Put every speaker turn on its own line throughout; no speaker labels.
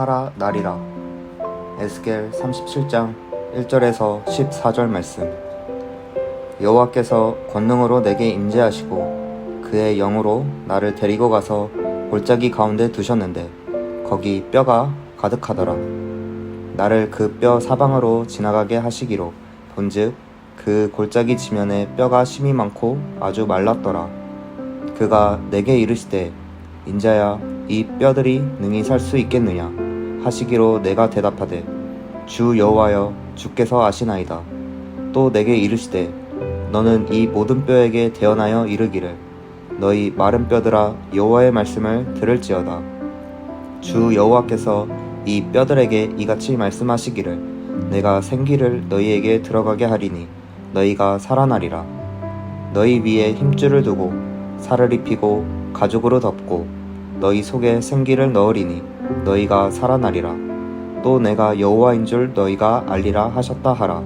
사라 나리라. 에스겔 37장 1절에서 14절 말씀. 여호와께서 권능으로 내게 임재하시고 그의 영으로 나를 데리고 가서 골짜기 가운데 두셨는데 거기 뼈가 가득하더라. 나를 그 뼈 사방으로 지나가게 하시기로 본즉 그 골짜기 지면에 뼈가 심이 많고 아주 말랐더라. 그가 내게 이르시되 인자야 이 뼈들이 능히 살 수 있겠느냐 하시기로 내가 대답하되 주 여호와여 주께서 아시나이다. 또 내게 이르시되 너는 이 모든 뼈에게 대언하여 이르기를 너희 마른 뼈들아 여호와의 말씀을 들을지어다. 주 여호와께서 이 뼈들에게 이같이 말씀하시기를 내가 생기를 너희에게 들어가게 하리니 너희가 살아나리라. 너희 위에 힘줄을 두고 살을 입히고 가죽으로 덮고 너희 속에 생기를 넣으리니 너희가 살아나리라. 또 내가 여호와인 줄 너희가 알리라 하셨다 하라.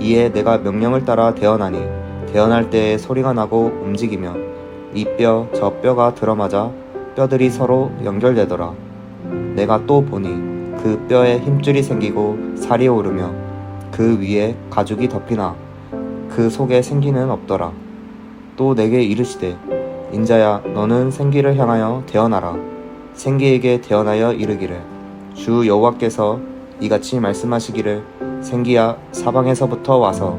이에 내가 명령을 따라 대언하니 대언할 때에 소리가 나고 움직이며 이 뼈 저 뼈가 들어맞아 뼈들이 서로 연결되더라. 내가 또 보니 그 뼈에 힘줄이 생기고 살이 오르며 그 위에 가죽이 덮이나 그 속에 생기는 없더라. 또 내게 이르시되 인자야 너는 생기를 향하여 대언하라 생기에게 대언하여 이르기를 주 여호와께서 이같이 말씀하시기를 생기야 사방에서부터 와서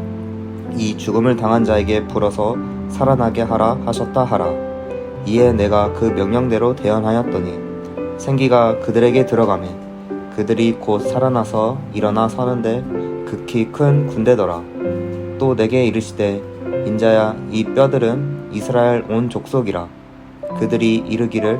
이 죽음을 당한 자에게 불어서 살아나게 하라 하셨다 하라. 이에 내가 그 명령대로 대언하였더니 생기가 그들에게 들어가매 그들이 곧 살아나서 일어나 서는데 극히 큰 군대더라. 또 내게 이르시되 인자야 이 뼈들은 이스라엘 온 족속이라. 그들이 이르기를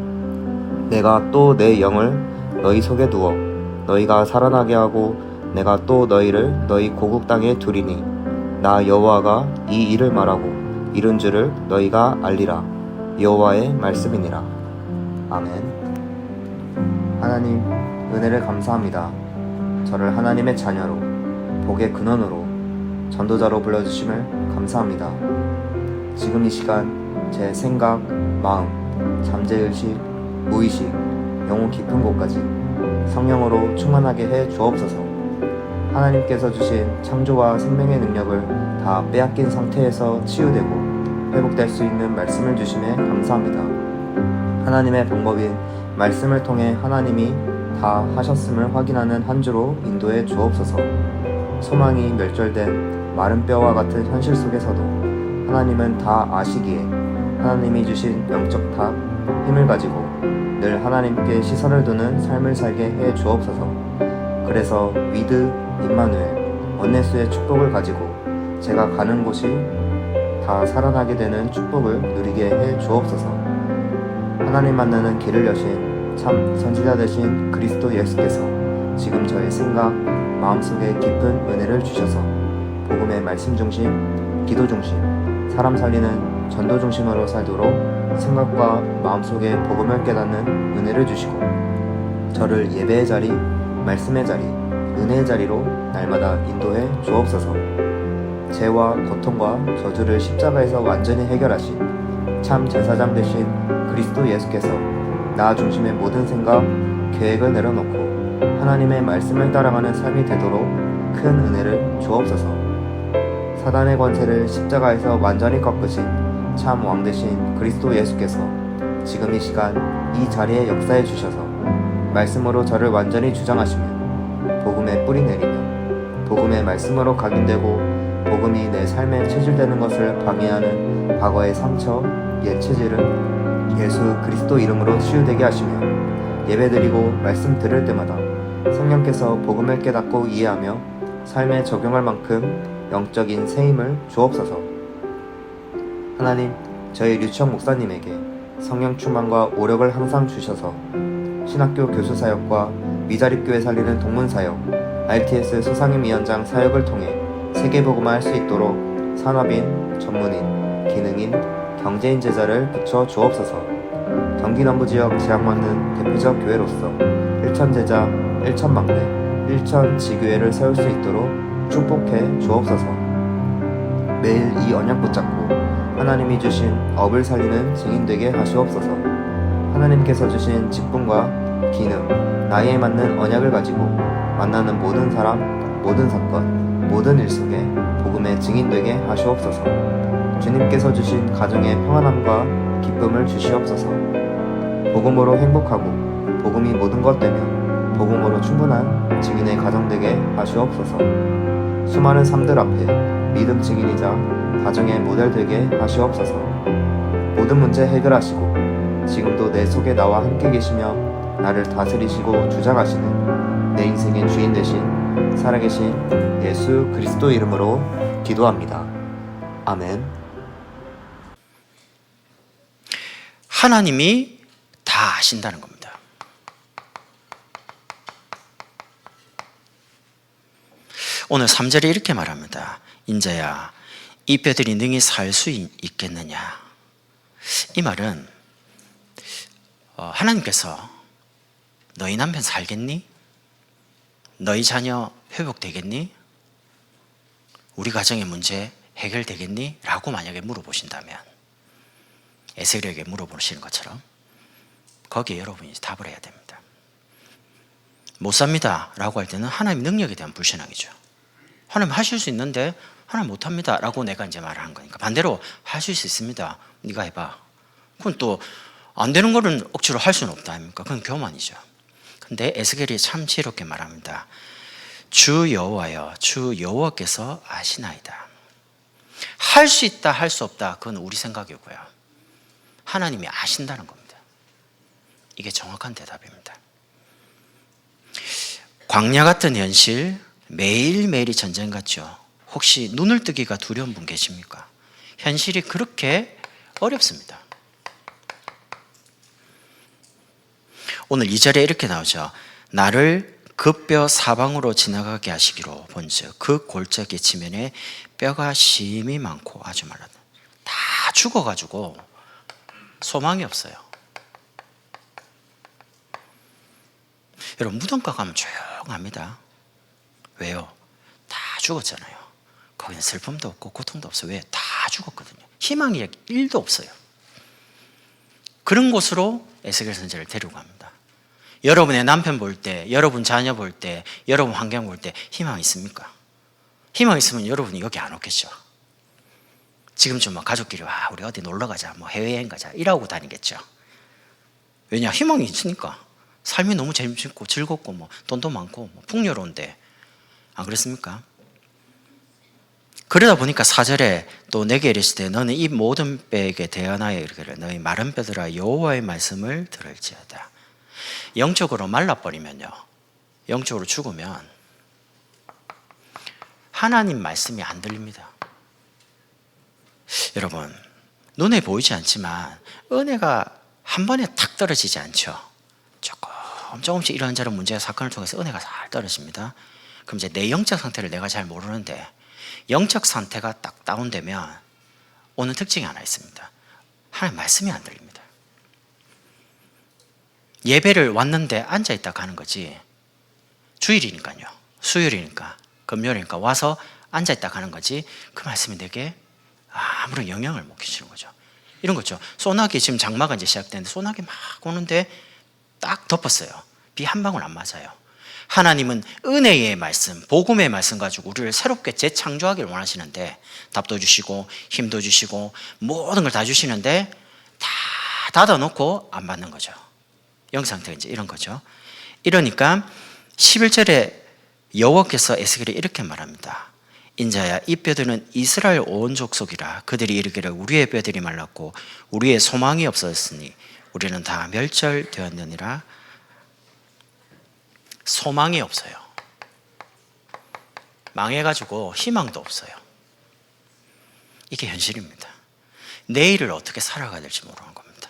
내가 또 내 영을 너희 속에 두어 너희가 살아나게 하고 내가 또 너희를 너희 고국 땅에 두리니 나 여호와가 이 일을 말하고 이룬 줄을 너희가 알리라. 여호와의 말씀이니라. 아멘. 하나님 은혜를 감사합니다. 저를 하나님의 자녀로 복의 근원으로 전도자로 불러주심을 감사합니다. 지금 이 시간 제 생각, 마음, 잠재의식, 무의식, 영혼 깊은 곳까지 성령으로 충만하게 해 주옵소서. 하나님께서 주신 창조와 생명의 능력을 다 빼앗긴 상태에서 치유되고 회복될 수 있는 말씀을 주심에 감사합니다. 하나님의 방법인 말씀을 통해 하나님이 다 하셨음을 확인하는 한 주로 인도해 주옵소서. 소망이 멸절된 마른 뼈와 같은 현실 속에서도 하나님은 다 아시기에 하나님이 주신 영적 탑, 힘을 가지고 늘 하나님께 시선을 두는 삶을 살게 해 주옵소서. 그래서 위드, 임마누엘, 원네스의 축복을 가지고 제가 가는 곳이 다 살아나게 되는 축복을 누리게 해 주옵소서. 하나님 만나는 길을 여신 참 선지자 되신 그리스도 예수께서 지금 저의 생각, 마음속에 깊은 은혜를 주셔서 복음의 말씀 중심, 기도 중심, 사람 살리는 전도 중심으로 살도록 생각과 마음속에 복음을 깨닫는 은혜를 주시고 저를 예배의 자리, 말씀의 자리, 은혜의 자리로 날마다 인도해 주옵소서. 죄와 고통과 저주를 십자가에서 완전히 해결하신 참 제사장 되신 그리스도 예수께서 나 중심의 모든 생각, 계획을 내려놓고 하나님의 말씀을 따라가는 삶이 되도록 큰 은혜를 주옵소서. 사단의 권세를 십자가에서 완전히 꺾으신 참왕 되신 그리스도 예수께서 지금 이 시간 이 자리에 역사해 주셔서 말씀으로 저를 완전히 주장하시며 복음의 뿌리 내리며 복음의 말씀으로 각인되고 복음이 내 삶에 체질되는 것을 방해하는 과거의 상처, 옛 체질은 예수 그리스도 이름으로 치유되게 하시며 예배드리고 말씀 들을 때마다 성령께서 복음을 깨닫고 이해하며 삶에 적용할 만큼 영적인 새 힘을 주옵소서. 하나님, 저희 류청 목사님에게 성령 충만과 오력을 항상 주셔서 신학교 교수 사역과 미자립교회 살리는 동문 사역, RTS 소상임 위원장 사역을 통해 세계복음화 할 수 있도록 산업인, 전문인, 기능인, 경제인 제자를 붙여 주옵소서. 경기 남부 지역 지향받는 대표적 교회로서 1천 제자, 1천 막내, 1천 지교회를 세울 수 있도록 축복해 주옵소서. 매일 이 언약 붙잡고 하나님이 주신 업을 살리는 증인 되게 하시옵소서. 하나님께서 주신 직분과 기능, 나이에 맞는 언약을 가지고 만나는 모든 사람, 모든 사건, 모든 일 속에 복음의 증인 되게 하시옵소서. 주님께서 주신 가정의 평안함과 기쁨을 주시옵소서. 복음으로 행복하고 복음이 모든 것 되며 복음으로 충분한 증인의 가정 되게 하시옵소서. 수많은 삶들 앞에 믿음 증인이자 가정의 모델 되게 하시옵소서. 모든 문제 해결하시고 지금도 내 속에 나와 함께 계시며 나를 다스리시고 주장하시는 내 인생의 주인 되신 살아계신 예수 그리스도 이름으로 기도합니다. 아멘.
하나님이 다 아신다는 겁니다. 오늘 3절에 이렇게 말합니다. 인자야, 이 뼈들이 능히 살 수 있겠느냐? 이 말은 어, 하나님께서 너희 남편 살겠니? 너희 자녀 회복되겠니? 우리 가정의 문제 해결되겠니? 라고 만약에 물어보신다면 에세겔에게 물어보시는 것처럼 거기에 여러분이 답을 해야 됩니다. 못 삽니다 라고 할 때는 하나님의 능력에 대한 불신앙이죠. 하나님 하실 수 있는데 하나님 못합니다 라고 내가 이제 말을 한 거니까 반대로 하실 수 있습니다. 네가 해봐. 그건 또 안 되는 거는 억지로 할 수는 없다 아닙니까? 그건 교만이죠. 근데 에스겔이 참 지혜롭게 말합니다. 주 여호와여 주 여호와께서 아시나이다. 할 수 있다 할 수 없다 그건 우리 생각이고요. 하나님이 아신다는 겁니다. 이게 정확한 대답입니다. 광야 같은 현실 매일매일이 전쟁 같죠. 혹시 눈을 뜨기가 두려운 분 계십니까? 현실이 그렇게 어렵습니다. 오늘 2절에 이렇게 나오죠. 나를 그 뼈 사방으로 지나가게 하시기로 본즉 그 골짜기 지면에 뼈가 심이 많고 아주 많다. 다 죽어가지고 소망이 없어요. 여러분 무덤가 가면 조용합니다. 왜요? 다 죽었잖아요. 거기는 슬픔도 없고 고통도 없어요. 왜? 다 죽었거든요. 희망이 1도 없어요. 그런 곳으로 에스겔 선지를 데리고 갑니다. 여러분의 남편 볼 때, 여러분 자녀 볼 때, 여러분 환경 볼 때 희망 있습니까? 희망 있으면 여러분이 여기 안 오겠죠. 지금쯤 막 가족끼리 와 우리 어디 놀러 가자, 뭐 해외여행 가자 이러고 다니겠죠. 왜냐 희망이 있으니까 삶이 너무 재밌고 즐겁고 뭐 돈도 많고 뭐 풍요로운데 안 그렇습니까? 그러다 보니까 사절에 또 내게 이르시되 너는 이 모든 뼈에게 대언하여 이르기를 너희 마른 뼈들아 여호와의 말씀을 들을지어다. 영적으로 말라버리면요. 영적으로 죽으면 하나님 말씀이 안 들립니다. 여러분, 눈에 보이지 않지만 은혜가 한 번에 탁 떨어지지 않죠. 조금 조금씩 이런저런 문제와 사건을 통해서 은혜가 잘 떨어집니다. 그럼 이제 내 영적 상태를 내가 잘 모르는데 영적 상태가 딱 다운되면 오는 특징이 하나 있습니다. 하나님 말씀이 안 들립니다. 예배를 왔는데 앉아 있다 가는 거지. 주일이니까요. 수요일이니까 금요일이니까 와서 앉아 있다 가는 거지. 그 말씀이 내게 아무런 영향을 못 끼치는 거죠. 이런 거죠. 소나기 지금 장마가 이제 시작되는데 소나기 막 오는데 딱 덮었어요. 비 한 방울 안 맞아요. 하나님은 은혜의 말씀, 복음의 말씀 가지고 우리를 새롭게 재창조하기를 원하시는데 답도 주시고 힘도 주시고 모든 걸 다 주시는데 다 닫아놓고 안 받는 거죠. 영상태가 이제 이런 거죠. 이러니까 11절에 여호와께서 에스겔에 이렇게 말합니다. 인자야 이 뼈들은 이스라엘 온 족속이라 그들이 이르기를 우리의 뼈들이 말랐고 우리의 소망이 없어졌으니 우리는 다 멸절되었느니라 소망이 없어요. 망해가지고 희망도 없어요. 이게 현실입니다. 내일을 어떻게 살아가야 될지 모르는 겁니다.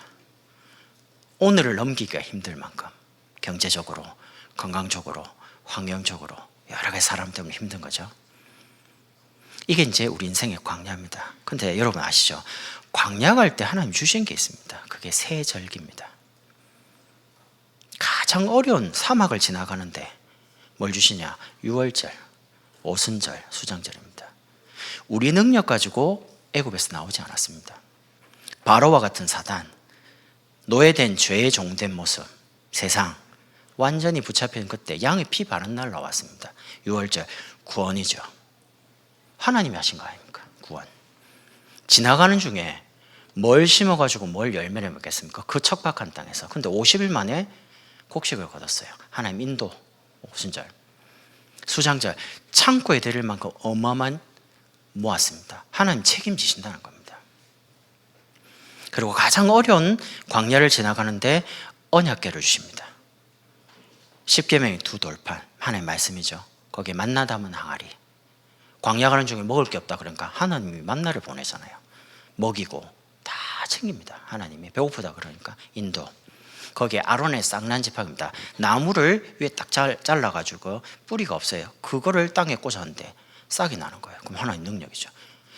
오늘을 넘기기가 힘들 만큼 경제적으로, 건강적으로, 환경적으로 여러 가지 사람 때문에 힘든 거죠. 이게 이제 우리 인생의 광야입니다. 근데 여러분 아시죠? 광야 갈 때 하나님 주신 게 있습니다. 그게 세절기입니다. 가장 어려운 사막을 지나가는데 뭘 주시냐? 6월절, 오순절, 수장절입니다. 우리 능력 가지고 애굽에서 나오지 않았습니다. 바로와 같은 사단, 노예된 죄의 종된 모습, 세상 완전히 붙잡힌 그때 양의 피 바른 날 나왔습니다. 6월절 구원이죠. 하나님이 하신 거 아닙니까? 구원. 지나가는 중에 뭘 심어가지고 뭘 열매를 맺겠습니까? 그 척박한 땅에서. 근데 50일 만에 곡식을 거뒀어요. 하나님 인도, 오순절, 수장절, 창고에 들일 만큼 어마어마한 모았습니다. 하나님 책임지신다는 겁니다. 그리고 가장 어려운 광야를 지나가는데 언약궤를 주십니다. 십계명의 두 돌판, 하나님 말씀이죠. 거기에 만나 담은 항아리. 광야 가는 중에 먹을 게 없다 그러니까 하나님이 만나를 보내잖아요. 먹이고 다 챙깁니다. 하나님이 배고프다 그러니까 인도. 거기에 아론의 쌍난 지팡입니다. 나무를 위에 딱 잘라 가지고 뿌리가 없어요. 그거를 땅에 꽂았는데 싹이 나는 거예요. 그럼 하나님 능력이죠.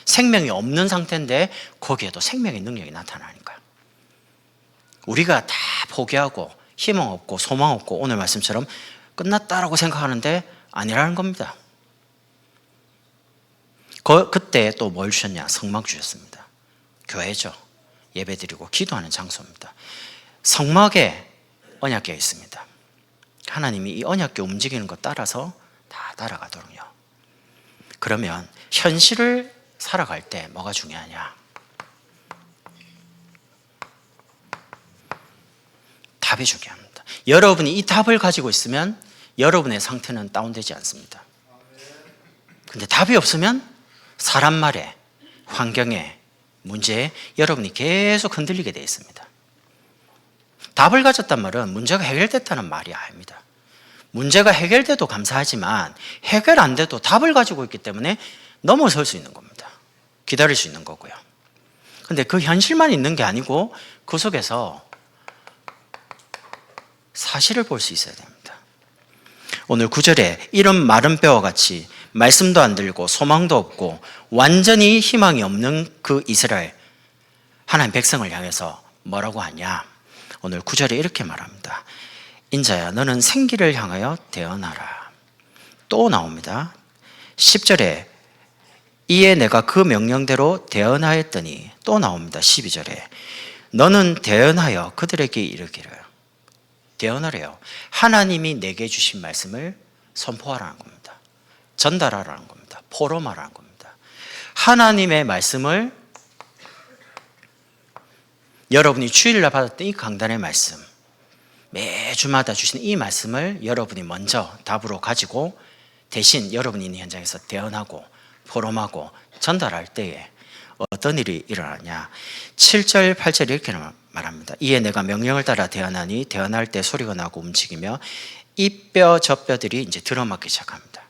생명이 없는 상태인데 거기에도 생명의 능력이 나타나니까요. 우리가 다 포기하고 희망 없고 소망 없고 오늘 말씀처럼 끝났다라고 생각하는데 아니라는 겁니다. 그, 그때 또 뭘 주셨냐? 성막 주셨습니다. 교회죠. 예배 드리고 기도하는 장소입니다. 성막에 언약궤 있습니다. 하나님이 이 언약궤 움직이는 것 따라서 다 따라가도록요. 그러면 현실을 살아갈 때 뭐가 중요하냐? 답이 중요합니다. 여러분이 이 답을 가지고 있으면 여러분의 상태는 다운되지 않습니다. 근데 답이 없으면 사람 말에, 환경에, 문제에 여러분이 계속 흔들리게 되어 있습니다. 답을 가졌단 말은 문제가 해결됐다는 말이 아닙니다. 문제가 해결돼도 감사하지만 해결 안 돼도 답을 가지고 있기 때문에 넘어설 수 있는 겁니다. 기다릴 수 있는 거고요. 근데 그 현실만 있는 게 아니고 그 속에서 사실을 볼 수 있어야 됩니다. 오늘 구절에 이런 마른 뼈와 같이 말씀도 안 들고 소망도 없고 완전히 희망이 없는 그 이스라엘 하나님 백성을 향해서 뭐라고 하냐? 오늘 구절에 이렇게 말합니다. 인자야 너는 생기를 향하여 대언하라. 또 나옵니다. 10절에 이에 내가 그 명령대로 대언하였더니 또 나옵니다. 12절에 너는 대언하여 그들에게 이르기를 대언하래요. 하나님이 내게 주신 말씀을 선포하라는 겁니다. 전달하라는 겁니다. 포럼하라는 겁니다. 하나님의 말씀을 여러분이 주일날 받았던 이 강단의 말씀 매주마다 주시는 이 말씀을 여러분이 먼저 답으로 가지고 대신 여러분이 있는 현장에서 대언하고 포럼하고 전달할 때에 어떤 일이 일어나냐. 7절 8절 이렇게 말합니다. 이에 내가 명령을 따라 대언하니 대언할 때 소리가 나고 움직이며 이 뼈 저 뼈들이 이제 들어맞기 시작합니다.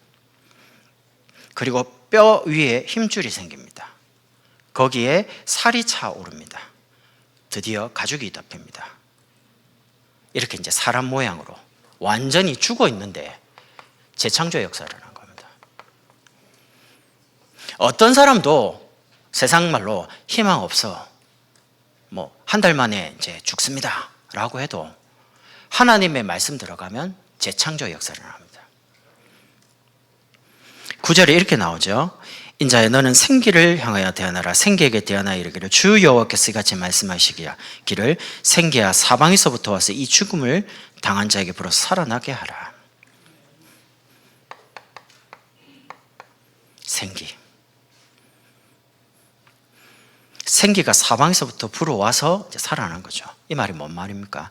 그리고 뼈 위에 힘줄이 생깁니다. 거기에 살이 차오릅니다 드디어 가죽이 덮입니다 이렇게 이제 사람 모양으로 완전히 죽어 있는데 재창조 역사를 한 겁니다. 어떤 사람도 세상 말로 희망 없어. 뭐, 한 달 만에 이제 죽습니다. 라고 해도 하나님의 말씀 들어가면 재창조 역사를 합니다. 구절에 이렇게 나오죠. 인자야 너는 생기를 향하여 대하나라 생기에게 대하나 이르기를 주 여호와께서 이같이 말씀하시기야 기를 생기야 사방에서부터 와서 이 죽음을 당한 자에게 불어 살아나게 하라. 생기. 생기가 사방에서부터 불어와서 살아나는 거죠. 이 말이 뭔 말입니까?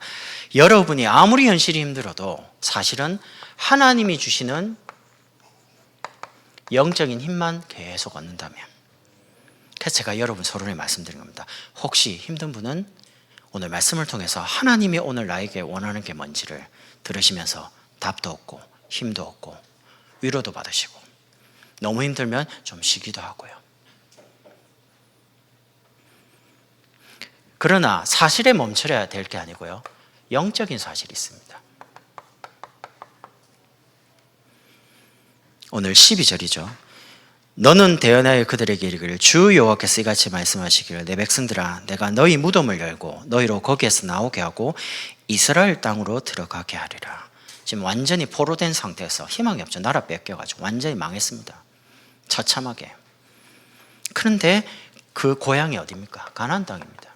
여러분이 아무리 현실이 힘들어도 사실은 하나님이 주시는 영적인 힘만 계속 얻는다면. 그래서 제가 여러분 서론에 말씀드린 겁니다. 혹시 힘든 분은 오늘 말씀을 통해서 하나님이 오늘 나에게 원하는 게 뭔지를 들으시면서 답도 얻고 힘도 얻고 위로도 받으시고 너무 힘들면 좀 쉬기도 하고요. 그러나 사실에 멈춰야 될 게 아니고요. 영적인 사실이 있습니다. 오늘 12절이죠. 너는 대언하여 그들에게 이르기를 주 여호와께서 이같이 말씀하시기를 내 백성들아 내가 너희 무덤을 열고 너희로 거기에서 나오게 하고 이스라엘 땅으로 들어가게 하리라. 지금 완전히 포로된 상태에서 희망이 없죠. 나라 뺏겨가지고 완전히 망했습니다. 처참하게. 그런데 그 고향이 어디입니까? 가나안 땅입니다.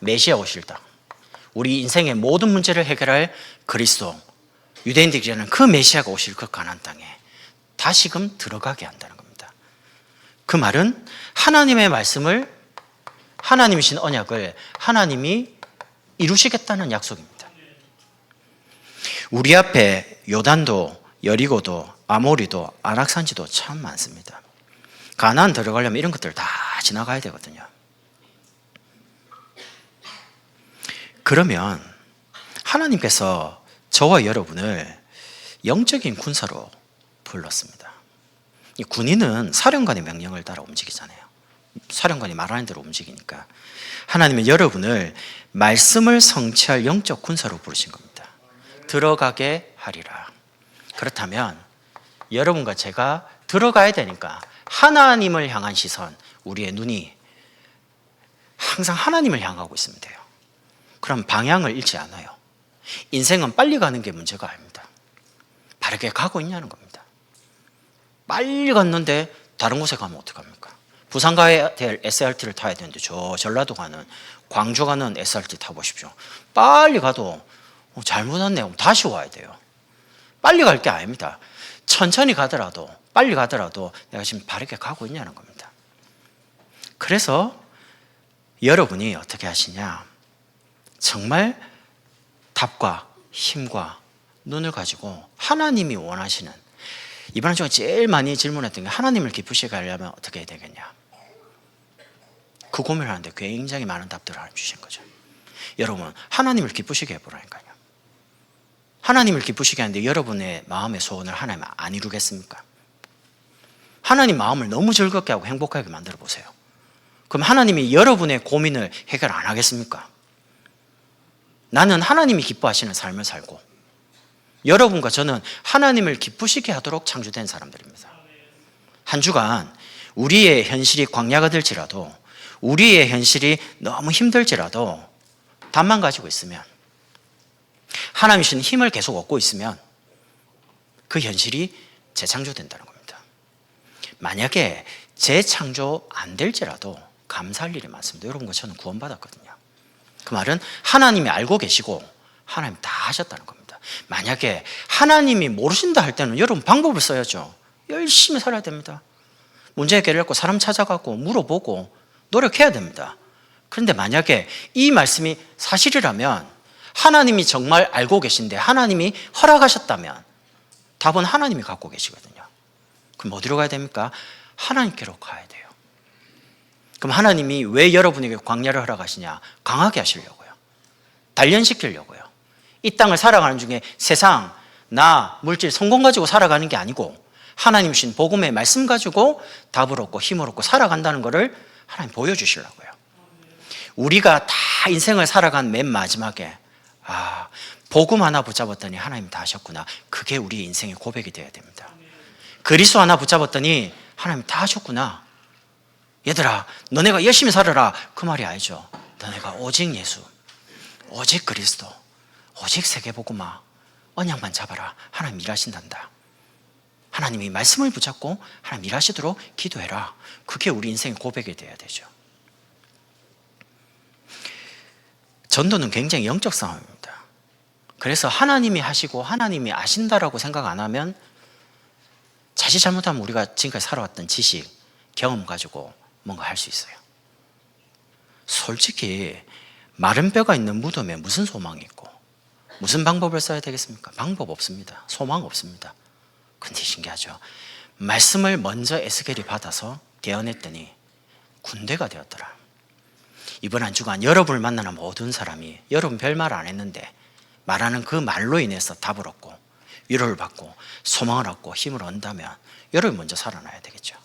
메시아 오실 땅. 우리 인생의 모든 문제를 해결할 그리스도 유대인들이라는 그 메시아가 오실 그 가나안 땅에 다시금 들어가게 한다는 겁니다. 그 말은 하나님의 말씀을 하나님이신 언약을 하나님이 이루시겠다는 약속입니다. 우리 앞에 요단도 여리고도 아모리도 아락산지도 참 많습니다. 가나안 들어가려면 이런 것들 다 지나가야 되거든요. 그러면 하나님께서 저와 여러분을 영적인 군사로 불렀습니다. 이 군인은 사령관의 명령을 따라 움직이잖아요. 사령관이 말하는 대로 움직이니까 하나님은 여러분을 말씀을 성취할 영적 군사로 부르신 겁니다. 들어가게 하리라. 그렇다면 여러분과 제가 들어가야 되니까 하나님을 향한 시선, 우리의 눈이 항상 하나님을 향하고 있으면 돼요. 그럼 방향을 잃지 않아요. 인생은 빨리 가는 게 문제가 아닙니다. 바르게 가고 있냐는 겁니다. 빨리 갔는데 다른 곳에 가면 어떡합니까? 부산 가야 될 SRT를 타야 되는데 저 전라도 가는 광주 가는 SRT 타보십시오. 빨리 가도 어, 잘못 왔네. 그럼 다시 와야 돼요. 빨리 갈 게 아닙니다. 천천히 가더라도 빨리 가더라도 내가 지금 바르게 가고 있냐는 겁니다. 그래서 여러분이 어떻게 하시냐? 정말 답과 힘과 눈을 가지고 하나님이 원하시는 이번 중에 제일 많이 질문했던 게 하나님을 기쁘시게 하려면 어떻게 해야 되겠냐? 그 고민을 하는데 굉장히 많은 답들을 주신 거죠. 여러분 하나님을 기쁘시게 해보라니까요. 하나님을 기쁘시게 하는데 여러분의 마음의 소원을 하나님 안 이루겠습니까? 하나님 마음을 너무 즐겁게 하고 행복하게 만들어 보세요. 그럼 하나님이 여러분의 고민을 해결 안 하겠습니까? 나는 하나님이 기뻐하시는 삶을 살고 여러분과 저는 하나님을 기쁘시게 하도록 창조된 사람들입니다. 한 주간 우리의 현실이 광야가 될지라도 우리의 현실이 너무 힘들지라도 답만 가지고 있으면 하나님 주신 힘을 계속 얻고 있으면 그 현실이 재창조된다는 겁니다. 만약에 재창조 안 될지라도 감사할 일이 많습니다. 여러분과 저는 구원받았거든요. 그 말은 하나님이 알고 계시고 하나님 다 하셨다는 겁니다. 만약에 하나님이 모르신다 할 때는 여러분 방법을 써야죠. 열심히 살아야 됩니다. 문제 해결했고 사람 찾아가고 물어보고 노력해야 됩니다. 그런데 만약에 이 말씀이 사실이라면 하나님이 정말 알고 계신데 하나님이 허락하셨다면 답은 하나님이 갖고 계시거든요. 그럼 어디로 가야 됩니까? 하나님께로 가야 돼요. 그럼 하나님이 왜 여러분에게 광야를 허락하시냐? 강하게 하시려고요. 단련시키려고요. 이 땅을 살아가는 중에 세상, 나, 물질, 성공 가지고 살아가는 게 아니고 하나님 신 복음의 말씀 가지고 답을 얻고 힘을 얻고 살아간다는 것을 하나님 보여주시려고요. 우리가 다 인생을 살아간 맨 마지막에 아 복음 하나 붙잡았더니 하나님 다 하셨구나. 그게 우리 인생의 고백이 되어야 됩니다. 그리스도 하나 붙잡았더니 하나님 다 하셨구나. 얘들아, 너네가 열심히 살아라. 그 말이 아니죠. 너네가 오직 예수, 오직 그리스도, 오직 세계복음화, 언약만 잡아라. 하나님 일하신단다. 하나님이 말씀을 붙잡고 하나님 일하시도록 기도해라. 그게 우리 인생의 고백이 되어야 되죠. 전도는 굉장히 영적 싸움입니다. 그래서 하나님이 하시고 하나님이 아신다라고 생각 안 하면 자칫 잘못하면 우리가 지금까지 살아왔던 지식, 경험 가지고 뭔가 할 수 있어요. 솔직히 마른 뼈가 있는 무덤에 무슨 소망이 있고 무슨 방법을 써야 되겠습니까? 방법 없습니다. 소망 없습니다. 근데 신기하죠. 말씀을 먼저 에스겔이 받아서 대언했더니 군대가 되었더라. 이번 한 주간 여러분을 만나는 모든 사람이 여러분 별말 안 했는데 말하는 그 말로 인해서 답을 얻고 위로를 받고 소망을 얻고 힘을 얻는다면 여러분 먼저 살아나야 되겠죠.